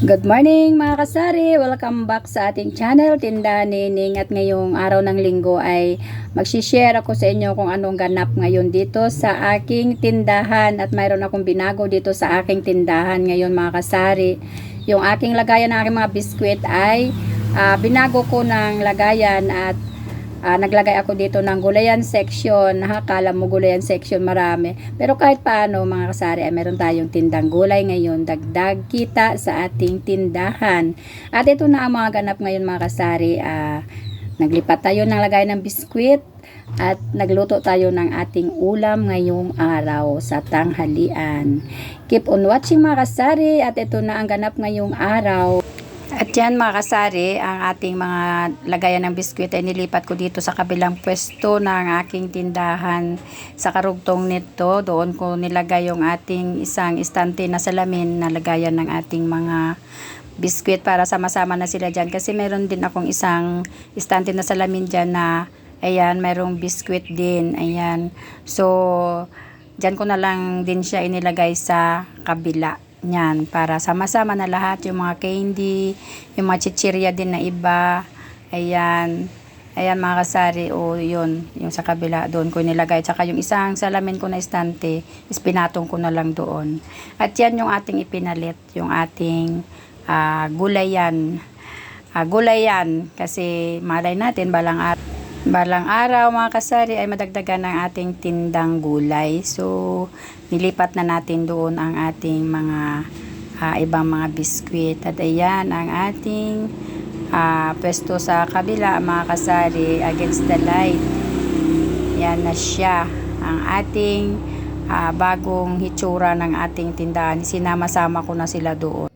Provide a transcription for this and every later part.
Good morning mga kasari! Welcome back sa ating channel, Tindahan Nining. At ngayong araw ng linggo ay magsishare ako sa inyo kung anong ganap ngayon dito sa aking tindahan. At mayroon akong binago dito sa aking tindahan ngayon mga kasari. Yung aking lagayan ng aking mga biskwit ay ah, binago ko ng lagayan at Ah, naglagay ako dito ng gulayan section. Nakakala mo gulayan section marami. Pero kahit paano mga kasari ay meron tayong tindang gulay ngayon. Dagdag kita sa ating tindahan. At ito na ang mga ganap ngayon mga kasari. Ah, naglipat tayo ng lagay ng biskwit at nagluto tayo ng ating ulam ngayong araw sa tanghalian. Keep on watching mga kasari at ito na ang ganap ngayong araw. At yan mga kasari, ang ating mga lagayan ng biskwit ay nilipat ko dito sa kabilang pwesto ng aking tindahan sa karugtong nito. Doon ko nilagay yung ating isang istante na salamin na lagayan ng ating mga biskwit para sama-sama na sila dyan. Kasi meron din akong isang istante na salamin dyan na ayan, mayroong biskwit din. Ayan. So, dyan ko na lang din siya inilagay sa kabila. Yan, para sama-sama na lahat, yung mga candy, yung mga chichirya din na iba. Ayan. Ayan mga kasari, o yun, yung sa kabila, doon ko nilagay. Tsaka yung isang salamin ko na istante, is pinatong ko na lang doon. At yan yung ating ipinalit, yung ating ah, gulayan. Ah, gulayan, kasi malay natin, balang araw. Balang araw mga kasari ay madagdagan ng ating tindang gulay. So, nilipat na natin doon ang ating mga ah, ibang mga biskwit. At ayan ang ating ah, pwesto sa kabila mga kasari against the light. Yan na siya ang ating ah, bagong hitsura ng ating tindahan. Sinama-sama ko na sila doon.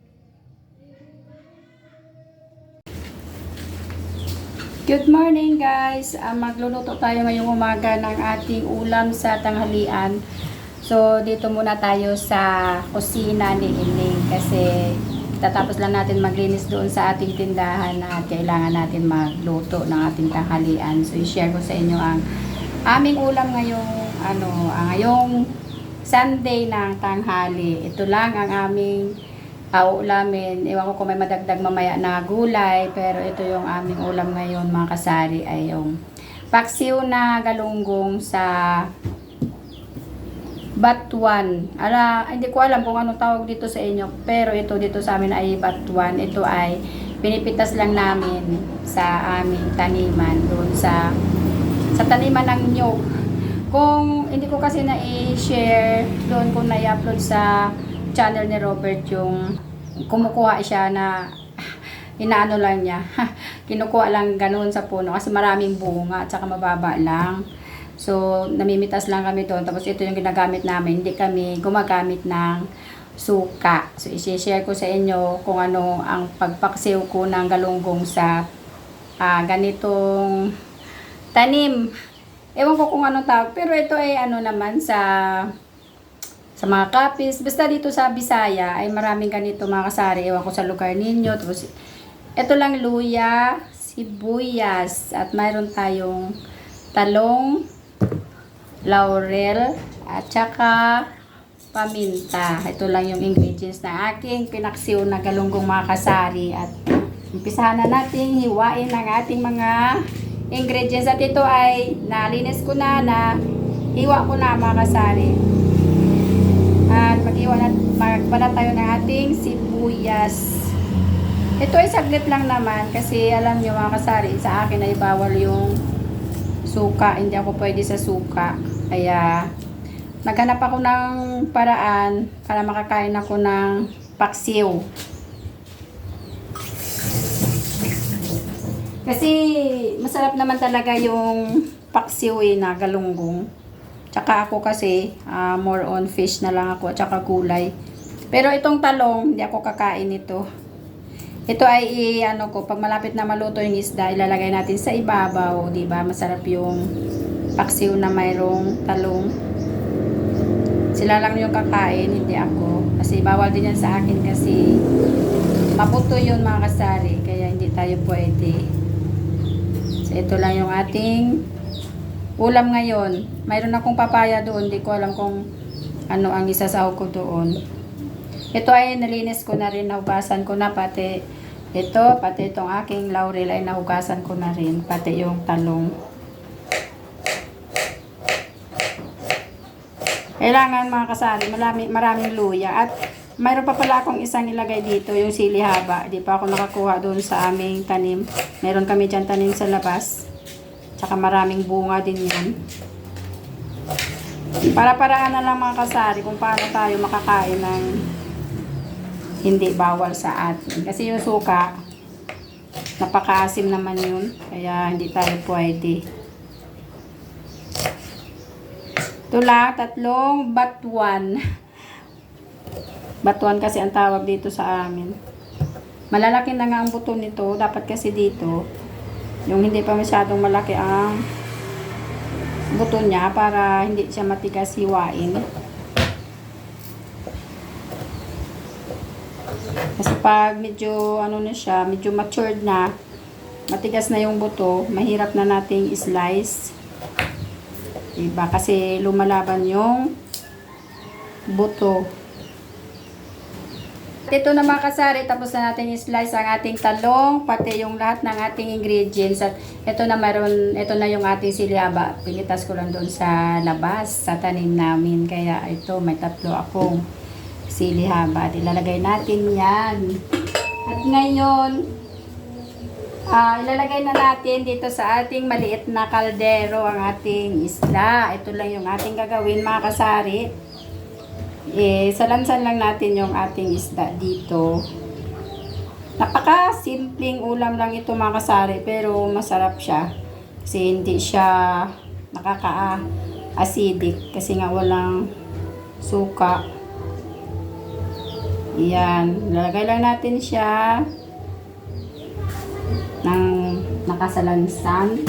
Good morning guys! Ah, magluluto tayo ngayong umaga ng ating ulam sa tanghalian. So dito muna tayo sa kusina ni Ining kasi tatapos lang natin maglinis doon sa ating tindahan na kailangan natin magluto ng ating tanghalian. So i-share ko sa inyo ang aming ulam ngayong ano, ang ngayong Sunday ng tanghali. Ito lang ang aming uh, ulamin. Ewan ko kung may madagdag mamaya na gulay, pero ito yung aming ulam ngayon mga kasari ay yung paksiw na galunggong sa batuan. Ala, hindi ko alam kung anong tawag dito sa inyo, pero ito dito sa amin ay batuan. Ito ay pinipitas lang namin sa aming taniman doon sa sa taniman ng nyog. Kung hindi ko kasi na i-share doon ko na i-upload sa channel ni Robert yung kumukuha siya na inaano lang niya. Kinukuha lang ganoon sa puno kasi maraming bunga at saka mababa lang. So, namimitas lang kami doon. Tapos ito yung ginagamit namin. Hindi kami gumagamit ng suka. So, isi-share ko sa inyo kung ano ang pagpaksiw ko ng galunggong sa ah, ganitong tanim. Ewan ko kung anong tawag. Pero ito ay ano naman sa sa mga kapis. Basta dito sa Bisaya ay maraming ganito mga kasari. Ewan ko sa lugar ninyo. Tapos ito lang luya, sibuyas, at mayroon tayong talong, laurel, at saka paminta. Ito lang yung ingredients na aking pinaksiw na galunggong mga kasari. At umpisahan na natin hiwain ang ating mga ingredients. At ito ay nalinis ko na na hiwa ko na mga kasari. At mag-iwa na, magbalat tayo ng ating sibuyas. Ito ay saglit lang naman kasi alam nyo mga kasari, sa akin ay bawal yung suka. Hindi ako pwede sa suka. Kaya naghanap ako ng paraan para makakain ako ng paksiw. Kasi masarap naman talaga yung paksiw eh, na galunggong. Tsaka ako kasi ah, more on fish na lang ako tsaka gulay. Pero itong talong, hindi ako kakain ito. Ito ay ano ko, pag malapit na maluto yung isda, ilalagay natin sa ibabaw, 'di ba? Masarap yung paksiw na mayroong talong. Sila lang yung kakain, hindi ako. Kasi bawal din yan sa akin kasi maputo yun mga kasari, kaya hindi tayo pwede. So ito lang yung ating ulam ngayon. Mayroon akong papaya doon, hindi ko alam kung ano ang isasaw ko doon. Ito ay nalinis ko na rin, nahugasan ko na pati ito, pati itong aking laurel ay nahugasan ko na rin, pati yung talong. Kailangan mga kasari, marami, maraming luya. At mayroon pa pala akong isang ilagay dito, yung sili haba. Di pa ako nakakuha doon sa aming tanim. Meron kami dyan tanim sa labas. Tsaka maraming bunga din yan. Para-paraan na lang mga kasari kung paano tayo makakain ng hindi bawal sa atin. Kasi yung suka, napakaasim naman yun. Kaya hindi tayo pwede. Ito lang, tatlong batuan. Batuan kasi ang tawag dito sa amin. Malalaki na nga ang buto nito. Dapat kasi dito, yung hindi pa masyadong malaki ang buto niya para hindi siya matigas hiwain. Kasi pag medyo ano na siya, medyo matured na, matigas na yung buto, mahirap na nating slice. Diba? Kasi lumalaban yung buto. Ito na mga kasari, tapos na natin i-slice ang ating talong, pati yung lahat ng ating ingredients. At ito na meron, ito na yung ating siliaba. Pinitas ko lang doon sa labas, sa tanim namin. Kaya ito, may tatlo akong sili haba. At ilalagay natin yan. At ngayon, ah ilalagay na natin dito sa ating maliit na kaldero ang ating isda. Ito lang yung ating gagawin mga kasari. Eh, salansan lang natin yung ating isda dito. Napaka simpleng ulam lang ito mga kasari pero masarap siya. Kasi hindi siya nakaka-acidic kasi nga walang suka. Yan. Lalagay lang natin siya nakasalansan.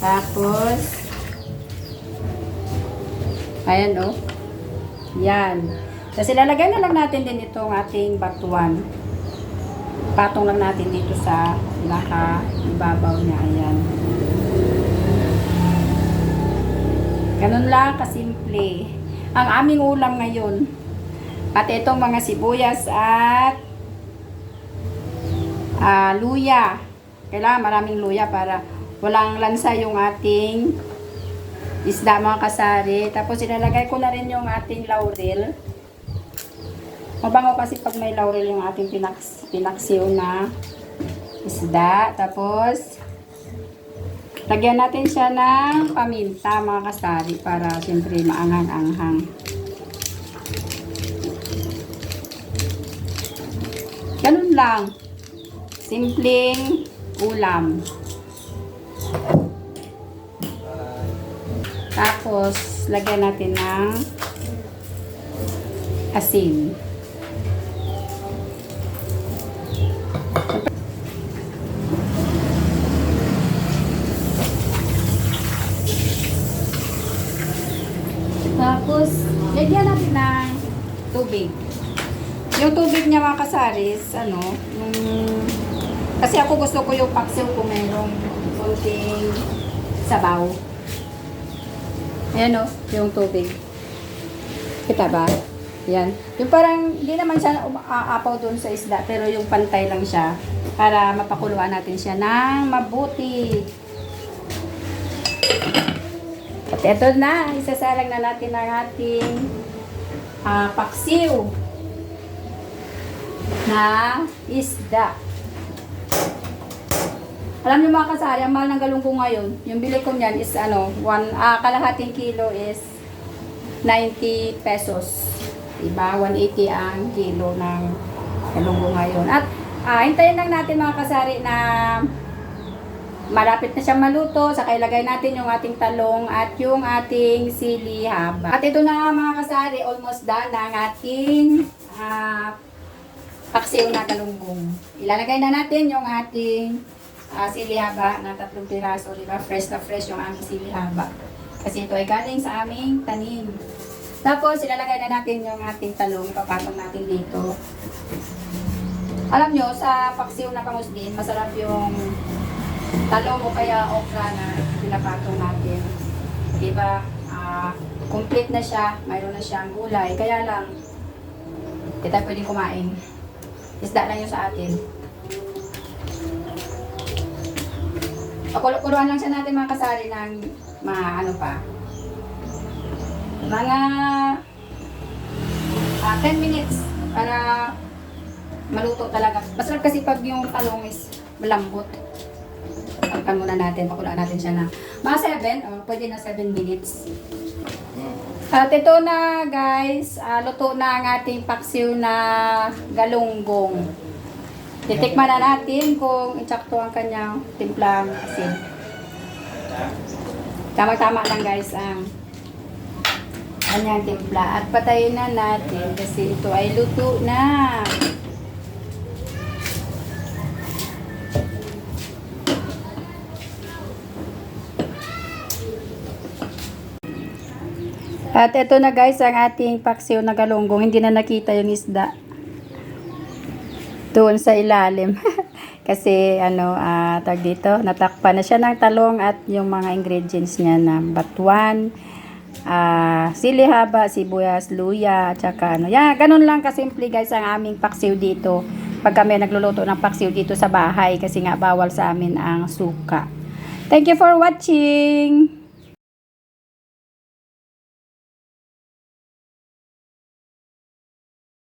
Tapos, ayan o. Oh. Yan. Kasi lalagay na lang natin din itong ating batuan. Patong lang natin dito sa naka ibabaw niya. Ayan. Ganun lang kasimple. Ang aming ulam ngayon, Pati itong mga sibuyas at uh, luya. Kailangan maraming luya para walang lansa yung ating isda mga kasari. Tapos ilalagay ko na rin yung ating laurel. Mabango kasi pag may laurel yung ating pinaks pinaksiw na isda. Tapos lagyan natin siya ng paminta mga kasari para siyempre maanghang-anghang. Ganun lang. Simpleng ulam. Tapos, lagyan natin ng asin. Tapos, lagyan natin ng tubig. Yung tubig niya mga kasaris, ano, yung, kasi ako gusto ko yung paksiw kung mayroong konting sabaw. Ayan o, yung tubig. Kita ba? Yan. Yung parang, hindi naman siya aapaw doon sa isda, pero yung pantay lang siya para mapakuluan natin siya ng mabuti. At eto na, isasalang na natin ang ating uh, paksiw na isda. Alam niyo mga kasari, ang mahal ng galunggong ngayon, yung bili ko niyan is ano, one, ah, kalahating kilo is 90 pesos. Diba? 180 ang kilo ng galunggong ngayon. At ah, hintayin lang natin mga kasari na malapit na siyang maluto. Saka ilagay natin yung ating talong at yung ating sili haba. At ito na mga kasari, almost done ang ating ah, paksiw na galunggong. Ilalagay na natin yung ating uh, sili haba na tatlong piraso, di ba? Fresh na fresh yung aming sili. Kasi ito ay galing sa aming tanim. Tapos, ilalagay na natin yung ating talong, papatong natin dito. Alam nyo, sa paksiw na kamusdin, masarap yung talong o kaya okra na pinapatong natin. Di ba? Uh, complete na siya, mayroon na siyang gulay. Kaya lang, Hindi tayo pwedeng kumain. Isda lang yun sa atin. Pakuluan lang siya natin mga kasari ng mga ano pa. Mga ah, 10 minutes para maluto talaga. Masarap kasi pag yung talong is malambot. Pagkan muna natin, pakulaan natin siya na mga 7, or pwede na 7 minutes. At ito na guys, ah, luto na ang ating paksiw na galunggong. Titikman na natin kung insakto ang kanyang timplang asin. Tama-tama lang guys ang kanyang timpla. At patayin na natin kasi ito ay luto na. At ito na guys ang ating paksiw na galunggong. Hindi na nakita yung isda. Doon sa ilalim. Kasi ano, ah tag dito, natakpan na siya ng talong at yung mga ingredients niya na batuan, ah sili haba, sibuyas, luya, at saka ano. Yeah, ganun lang kasimple guys ang aming paksiw dito. Pag kami nagluluto ng paksiw dito sa bahay kasi nga bawal sa amin ang suka. Thank you for watching!